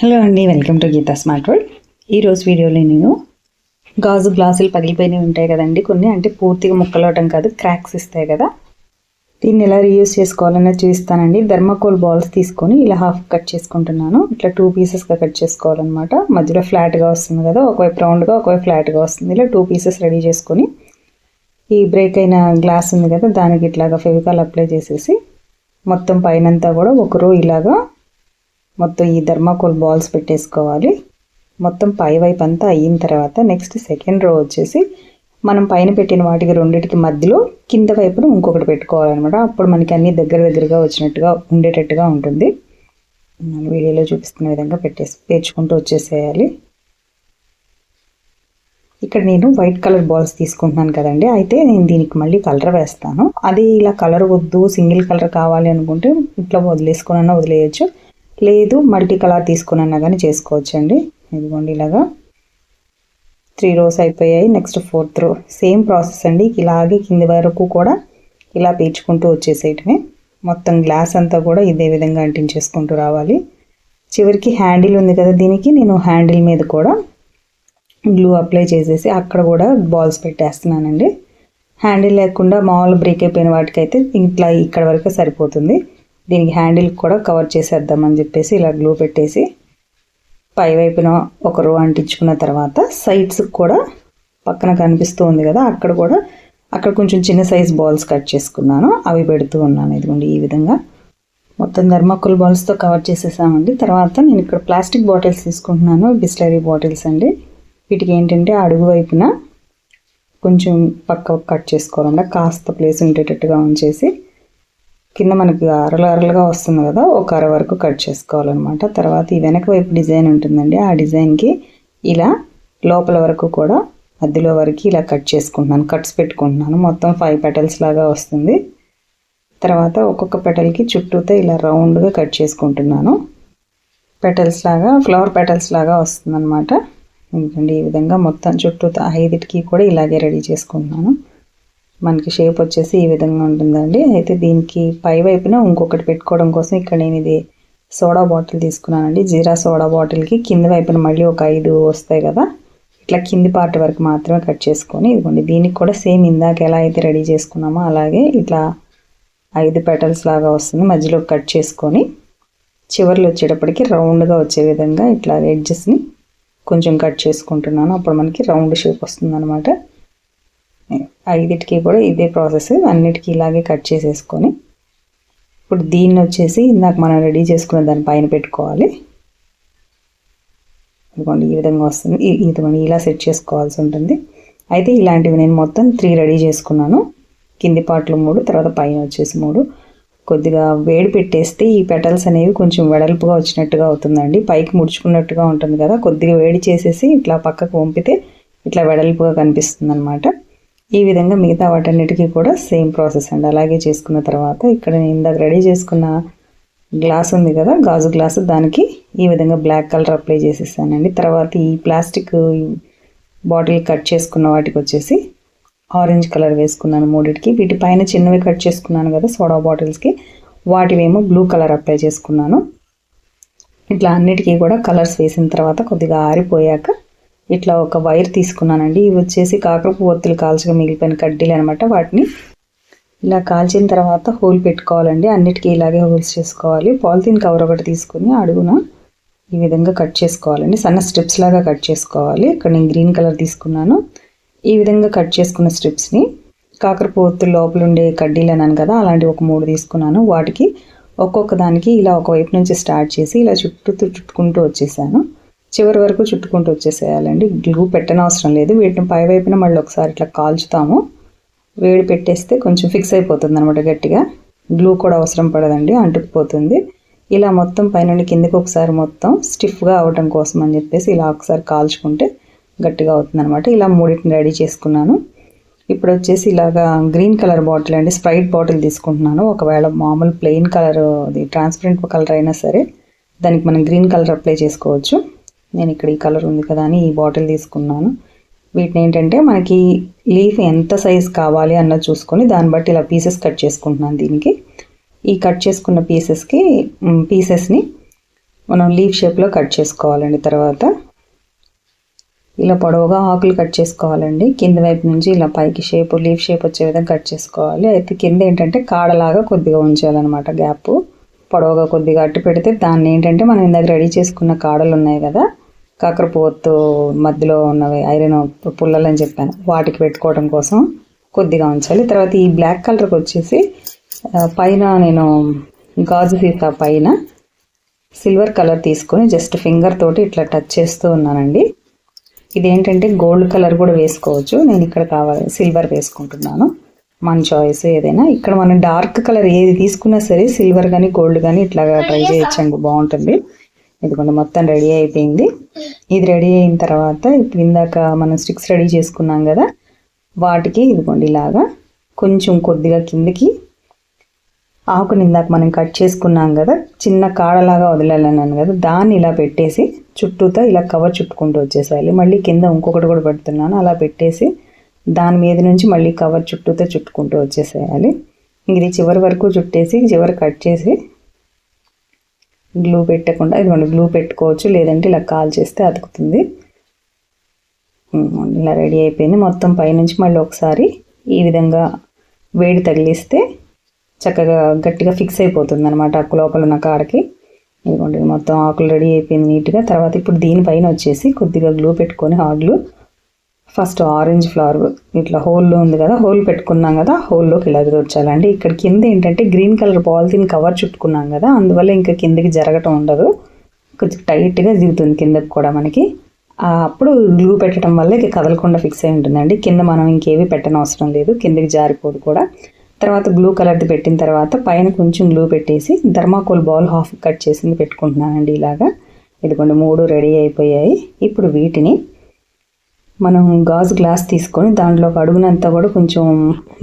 Hello అండి welcome to Geetha smart world. ఈరోజు వీడియోలో నేను గాజు గ్లాసులు పగిలిపోయినవి ఉంటాయి కదండి కొన్ని అంటే పూర్తిగా ముక్కలవటం కాదు క్రాక్స్ ఇస్తాయి కదా. దీన్ని ఎలా రీయూస్ చేసుకోవాలనేది చూపిస్తానండి. ధర్మకోల్ బాల్స్ తీసుకొని ఇలా హాఫ్ కట్ చేసుకుంటున్నాను. ఇట్లా టూ పీసెస్గా కట్ చేసుకోవాలన్నమాట. మధ్యలో ఫ్లాట్గా వస్తుంది కదా ఒకవైపు రౌండ్గా ఒకవైపు ఫ్లాట్గా వస్తుంది. ఇలా టూ పీసెస్ రెడీ చేసుకొని ఈ బ్రేక్ అయిన గ్లాస్ ఉంది కదా దానికి ఇట్లాగా ఫెవికాల్ అప్లై చేసేసి మొత్తం పైనంతా కూడా ఒక రో ఇలాగా మొత్తం ఈ ధర్మాకోల్ బాల్స్ పెట్టేసుకోవాలి. మొత్తం పై వైపు అంతా అయిన తర్వాత నెక్స్ట్ సెకండ్ రో వచ్చేసి మనం పైన పెట్టిన వాటికి రెండింటికి మధ్యలో కింద వైపున ఇంకొకటి పెట్టుకోవాలన్నమాట. అప్పుడు మనకి అన్ని దగ్గర దగ్గరగా వచ్చినట్టుగా ఉండేటట్టుగా ఉంటుంది. నేను వీడియోలో చూపిస్తున్న విధంగా పెట్టేసి పేర్చుకుంటూ వచ్చేసేయాలి. ఇక్కడ నేను వైట్ కలర్ బాల్స్ తీసుకుంటున్నాను కదండి. అయితే నేను దీనికి మళ్ళీ కలర్ వేస్తాను. అది ఇలా కలర్ వద్దు సింగిల్ కలర్ కావాలి అనుకుంటే ఇట్లా వదిలేసుకున్నా వదిలేయచ్చు. లేదు మల్టీ కలర్ తీసుకున్నా కానీ చేసుకోవచ్చు అండి ఇదిగోండి ఇలాగా. త్రీ రోస్ అయిపోయాయి next fourth row. Same process అండి. ఇలాగే కింది వరకు కూడా ఇలా పీల్చుకుంటూ వచ్చేసేయటమే. మొత్తం గ్లాస్ అంతా కూడా ఇదే విధంగా అంటించేసుకుంటూ రావాలి. చివరికి హ్యాండిల్ ఉంది కదా దీనికి. నేను హ్యాండిల్ మీద కూడా గ్లూ అప్లై చేసేసి అక్కడ కూడా బాల్స్ పెట్టేస్తున్నానండి. హ్యాండిల్ లేకుండా మామూలు బ్రేక్ అయిపోయిన వాటికైతే ఇట్లా ఇక్కడ వరకు సరిపోతుంది. దీనికి హ్యాండిల్ కూడా కవర్ చేసేద్దామని చెప్పేసి ఇలా గ్లూ పెట్టేసి పై వైపున ఒక రో అంటించుకున్న తర్వాత సైడ్స్ కూడా పక్కన కనిపిస్తూ ఉంది కదా అక్కడ కూడా అక్కడ కొంచెం చిన్న సైజ్ బాల్స్ కట్ చేసుకున్నాను. అవి పెడుతూ ఉన్నాను ఇదిగోండి ఈ విధంగా. మొత్తం ధర్మాకుల్ బాల్స్తో కవర్ చేసేసామండి. తర్వాత నేను ఇక్కడ ప్లాస్టిక్ బాటిల్స్ తీసుకుంటున్నాను బిస్లరీ బాటిల్స్ అండి. వీటికి ఏంటంటే అడుగు వైపున కొంచెం పక్క కట్ చేసుకోవాలండి. కాస్త ప్లేస్ ఉండేటట్టుగా ఉంచేసి కింద మనకి అరలు అరలుగా వస్తుంది కదా ఒక అర వరకు కట్ చేసుకోవాలన్నమాట. తర్వాత ఈ వెనక వైపు డిజైన్ ఉంటుందండి. ఆ డిజైన్కి ఇలా లోపల వరకు కూడా మధ్యలో వరకు ఇలా కట్ చేసుకుంటున్నాను కట్స్ పెట్టుకుంటున్నాను. మొత్తం ఫైవ్ పెటల్స్ లాగా వస్తుంది. తర్వాత ఒక్కొక్క పెటల్కి చుట్టూతో ఇలా రౌండ్గా కట్ చేసుకుంటున్నాను. పెటల్స్ లాగా ఫ్లవర్ పెటల్స్ లాగా వస్తుందన్నమాట. ఎందుకంటే ఈ విధంగా మొత్తం చుట్టూతో ఐదుటికి కూడా ఇలాగే రెడీ చేసుకుంటున్నాను. మనకి షేప్ వచ్చేసి ఈ విధంగా ఉంటుందండి. అయితే దీనికి పై వైపున ఇంకొకటి పెట్టుకోవడం కోసం ఇక్కడ నేను ఇది సోడా బాటిల్ తీసుకున్నానండి. జీరా సోడా బాటిల్కి కింద వైపున మళ్ళీ ఒక ఐదు వస్తాయి కదా. ఇట్లా కింది పార్ట్ వరకు మాత్రమే కట్ చేసుకొని ఇదిగోండి దీనికి కూడా సేమ్ ఇందాక ఎలా అయితే రెడీ చేసుకున్నామో అలాగే ఇట్లా ఐదు పెటల్స్ లాగా వస్తుంది. మధ్యలో కట్ చేసుకొని చివర్లు వచ్చేటప్పటికి రౌండ్గా వచ్చే విధంగా ఇట్లా ఎడ్జెస్ని కొంచెం కట్ చేసుకుంటున్నాను. అప్పుడు మనకి రౌండ్ షేప్ వస్తుంది అనమాట ఐదిటికి కూడా ఇదే ప్రాసెస్. అన్నిటికీ ఇలాగే కట్ చేసేసుకొని ఇప్పుడు దీన్ని వచ్చేసి ఇందాక మనం రెడీ చేసుకున్న దాని పైన పెట్టుకోవాలి. ఇదిగోండి ఈ విధంగా వస్తుంది. ఇదిగోండి ఇలా సెట్ చేసుకోవాల్సి ఉంటుంది. అయితే ఇలాంటివి నేను మొత్తం త్రీ రెడీ చేసుకున్నాను. కింది పాటలు మూడు తర్వాత పైన వచ్చేసి మూడు. కొద్దిగా వేడి పెట్టేస్తే ఈ పెటల్స్ అనేవి కొంచెం వెడల్పుగా వచ్చినట్టుగా అవుతుందండి. పైకి ముడుచుకున్నట్టుగా ఉంటుంది కదా. కొద్దిగా వేడి చేసేసి ఇట్లా పక్కకు పంపితే ఇట్లా వెడల్పుగా కనిపిస్తుంది అనమాట ఈ విధంగా మిగతా వాటన్నిటికీ కూడా సేమ్ ప్రాసెస్ అండి. అలాగే చేసుకున్న తర్వాత ఇక్కడ నేను ఇందాక రెడీ చేసుకున్న గ్లాస్ ఉంది కదా గాజు గ్లాస్ దానికి ఈ విధంగా బ్లాక్ కలర్ అప్లై చేసేసానండి. తర్వాత ఈ ప్లాస్టిక్ బాటిల్ కట్ చేసుకున్న వాటికి వచ్చేసి ఆరెంజ్ కలర్ వేసుకున్నాను మూడిటికి. వీటి పైన చిన్నవి కట్ చేసుకున్నాను కదా సోడా బాటిల్స్కి వాటివేమో బ్లూ కలర్ అప్లై చేసుకున్నాను. ఇట్లా అన్నిటికీ కూడా కలర్స్ వేసిన తర్వాత కొద్దిగా ఆరిపోయాక ఇట్లా ఒక వైర్ తీసుకున్నానండి. ఇవి వచ్చేసి కాకరపు ఒత్తులు కాల్చగా మిగిలిపోయిన కడ్డీలు అనమాట వాటిని ఇలా కాల్చిన తర్వాత హోల్ పెట్టుకోవాలండి. అన్నిటికీ ఇలాగే హోల్స్ చేసుకోవాలి. పాలిథిన్ కవర్ ఒకటి తీసుకుని అడుగున ఈ విధంగా కట్ చేసుకోవాలండి. సన్న స్ట్రిప్స్ లాగా కట్ చేసుకోవాలి. ఇక్కడ నేను గ్రీన్ కలర్ తీసుకున్నాను. ఈ విధంగా కట్ చేసుకున్న స్ట్రిప్స్ని కాకరపు ఒత్తులు లోపల ఉండే కడ్డీలు అన్నాను కదా అలాంటి ఒక మూడు తీసుకున్నాను. వాటికి ఒక్కొక్క దానికి ఇలా ఒకవైపు నుంచి స్టార్ట్ చేసి ఇలా చుట్టూ చుట్టుకుంటూ వచ్చేసాను. చివరి వరకు చుట్టుకుంటూ వచ్చేసేయాలండి. గ్లూ పెట్టనవసరం లేదు. వీటిని పై వైపున మళ్ళీ ఒకసారి ఇట్లా కాల్చుతాము. వేడి పెట్టేస్తే కొంచెం ఫిక్స్ అయిపోతుంది అనమాట గట్టిగా. గ్లూ కూడా అవసరం పడదండి. అంటుకుపోతుంది. ఇలా మొత్తం పైనుండి కిందకి ఒకసారి మొత్తం స్టిఫ్గా అవడం కోసం అని చెప్పేసి ఇలా ఒకసారి కాల్చుకుంటే గట్టిగా అవుతుంది అనమాట ఇలా మూడింటిని రెడీ చేసుకున్నాను. ఇప్పుడు వచ్చేసి ఇలాగా గ్రీన్ కలర్ బాటిల్ అండి. స్ప్రైట్ బాటిల్ తీసుకుంటున్నాను. ఒకవేళ మామూలు ప్లెయిన్ కలర్ అది ట్రాన్స్పరెంట్ కలర్ అయినా సరే దానికి మనం గ్రీన్ కలర్ అప్లై చేసుకోవచ్చు. నేను ఇక్కడ ఈ కలర్ ఉంది కదా అని ఈ బాటిల్ తీసుకున్నాను. వీటిని ఏంటంటే మనకి లీఫ్ ఎంత సైజ్ కావాలి అన్నది చూసుకొని దాన్ని బట్టి ఇలా పీసెస్ కట్ చేసుకుంటున్నాను దీనికి. ఈ కట్ చేసుకున్న పీసెస్కి పీసెస్ని మనం లీఫ్ షేప్లో కట్ చేసుకోవాలండి తర్వాత. ఇలా పొడవుగా ఆకులు కట్ చేసుకోవాలండి. కింద వైపు నుంచి ఇలా పైకి షేప్ లీఫ్ షేప్ వచ్చే విధంగా కట్ చేసుకోవాలి. అయితే కింద ఏంటంటే కాడలాగా కొద్దిగా ఉంచాలన్నమాట గ్యాప్. పొడవుగా కొద్దిగా అట్టు పెడితే దాన్ని ఏంటంటే మనం ఇందాక రెడీ చేసుకున్న కాడలు ఉన్నాయి కదా కాకరపోతు మధ్యలో ఉన్నవి ఐరన్ పుల్లలు అని చెప్పాను. వాటికి పెట్టుకోవడం కోసం కొద్దిగా ఉంచాలి. తర్వాత ఈ బ్లాక్ కలర్కి వచ్చేసి పైన నేను గాజు సీసా పైన సిల్వర్ కలర్ తీసుకొని జస్ట్ ఫింగర్ తోటి ఇట్లా టచ్ చేస్తూ ఉన్నానండి. ఇదేంటంటే గోల్డ్ కలర్ కూడా వేసుకోవచ్చు. నేను ఇక్కడ కావాలి సిల్వర్ వేసుకుంటున్నాను. మన చాయిస్ ఏదైనా. ఇక్కడ మనం డార్క్ కలర్ ఏది తీసుకున్నా సరే సిల్వర్ కానీ గోల్డ్ కానీ ఇట్లాగా ట్రై చేయొచ్చండి. బాగుంటుంది. ఇదిగోండి మొత్తం రెడీ అయిపోయింది. ఇది రెడీ అయిన తర్వాత ఇప్పుడు ఇందాక మనం స్టిక్స్ రెడీ చేసుకున్నాం కదా వాటికి ఇదిగోండి ఇలాగా కొంచెం కొద్దిగా కిందికి ఆకుని ఇందాక మనం కట్ చేసుకున్నాం కదా చిన్న కాడలాగా వదిలేలన్నాను కదా దాన్ని ఇలా పెట్టేసి చుట్టూతో ఇలా కవర్ చుట్టుకుంటూ వచ్చేసేయాలి. మళ్ళీ కింద ఇంకొకటి కూడా పెడుతున్నాను అలా పెట్టేసి దాని మీద నుంచి మళ్ళీ కవర్ చుట్టూతో చుట్టుకుంటూ వచ్చేసేయాలి. ఇది చివరి వరకు చుట్టేసి చివరి కట్ చేసి గ్లూ పెట్టకుండా ఇదిగోండి గ్లూ పెట్టుకోవచ్చు. లేదంటే ఇలా కాల్ చేస్తే అతుకుతుంది. ఇలా రెడీ అయిపోయింది. మొత్తం పైనుంచి మళ్ళీ ఒకసారి ఈ విధంగా వేడి తగిలిస్తే చక్కగా గట్టిగా ఫిక్స్ అయిపోతుంది అనమాట అక్కు లోపల ఉన్న కాడకి. ఇదిగోండి మొత్తం ఆకులు రెడీ అయిపోయింది నీట్గా. తర్వాత ఇప్పుడు దీనిపైన వచ్చేసి కొద్దిగా గ్లూ పెట్టుకొని హార్డ్లు ఫస్ట్ ఆరెంజ్ ఫ్లవర్ ఇట్లా హోల్లో ఉంది కదా హోల్ పెట్టుకున్నాం కదా హోల్లోకి ఇలా ఎదురొచ్చాలండి ఇక్కడ కింద ఏంటంటే గ్రీన్ కలర్ పాలిథిన్ కవర్ చుట్టుకున్నాం కదా అందువల్ల ఇంకా కిందకి జరగటం ఉండదు. కొంచెం టైట్గా దిగుతుంది కిందకి కూడా మనకి. అప్పుడు గ్లూ పెట్టడం వల్ల ఇక కదలకుండా ఫిక్స్ అయి ఉంటుందండి. కింద మనం ఇంకేవి పెట్టనవసరం లేదు కిందకి జారిపోదు కూడా. తర్వాత బ్లూ కలర్ది పెట్టిన తర్వాత పైన కొంచెం గ్లూ పెట్టేసి ధర్మాకోల్ బాల్ హాఫ్ కట్ చేసింది పెట్టుకుంటున్నానండి ఇలాగా. ఇదిగోండి మూడు రెడీ అయిపోయాయి. ఇప్పుడు వీటిని మనం గాజు గ్లాస్ తీసుకొని దాంట్లో అడుగునంతా కూడా కొంచెం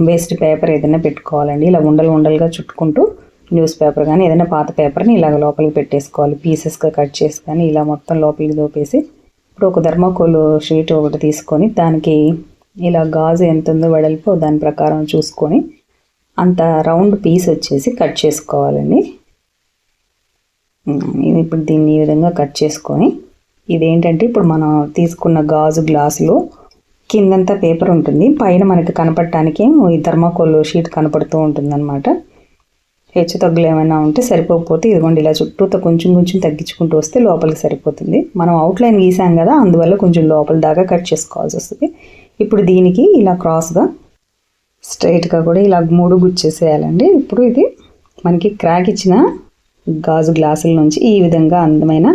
వేస్ట్ పేపర్ ఏదైనా పెట్టుకోవాలండి. ఇలా ఉండలు ఉండలుగా చుట్టుకుంటూ న్యూస్ పేపర్ కానీ ఏదైనా పాత పేపర్ని ఇలాగ లోపలికి పెట్టేసుకోవాలి. పీసెస్గా కట్ చేసి కానీ ఇలా మొత్తం లోపలికి దోపేసి ఇప్పుడు ఒక ధర్మకోలు షీట్ ఒకటి తీసుకొని దానికి ఇలా గాజు ఎంత ఉందో వెడల్పు దాని ప్రకారం చూసుకొని అంత రౌండ్ పీస్ వచ్చేసి కట్ చేసుకోవాలండి. ఇప్పుడు దీన్ని ఈ విధంగా కట్ చేసుకొని ఇదేంటంటే ఇప్పుడు మనం తీసుకున్న గాజు గ్లాసులో కిందంతా పేపర్ ఉంటుంది. పైన మనకి కనపడటానికి ఈ థర్మాకోల్ షీట్ కనపడుతూ ఉంటుంది అనమాట హెచ్చు తగ్గులు ఏమైనా ఉంటే సరిపోకపోతే ఇదిగోండి ఇలా చుట్టూతో కొంచెం కొంచెం తగ్గించుకుంటూ వస్తే లోపలికి సరిపోతుంది. మనం అవుట్లైన్ గీసాం కదా అందువల్ల కొంచెం లోపల దాకా కట్ చేసుకోవాల్సి వస్తుంది. ఇప్పుడు దీనికి ఇలా క్రాస్గా స్ట్రైట్గా కూడా ఇలా మూడు గుచ్చేసేయాలండి. ఇప్పుడు ఇది మనకి క్రాక్ ఇచ్చిన గాజు గ్లాసుల నుంచి ఈ విధంగా అందమైన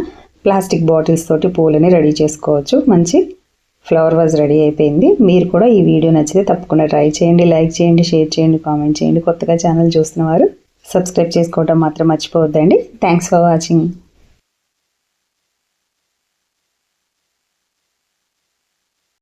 ప్లాస్టిక్ బాటిల్స్ తోటి పూలని రెడీ చేసుకోవచ్చు. మంచి ఫ్లవర్ వాజ్ రెడీ అయిపోయింది. మీరు కూడా ఈ వీడియో నచ్చితే తప్పకుండా ట్రై చేయండి లైక్ చేయండి షేర్ చేయండి కామెంట్ చేయండి. కొత్తగా ఛానల్ చూస్తున్న వారు సబ్స్క్రైబ్ చేసుకోవడం మాత్రం మర్చిపోవద్దండి. Thanks for watching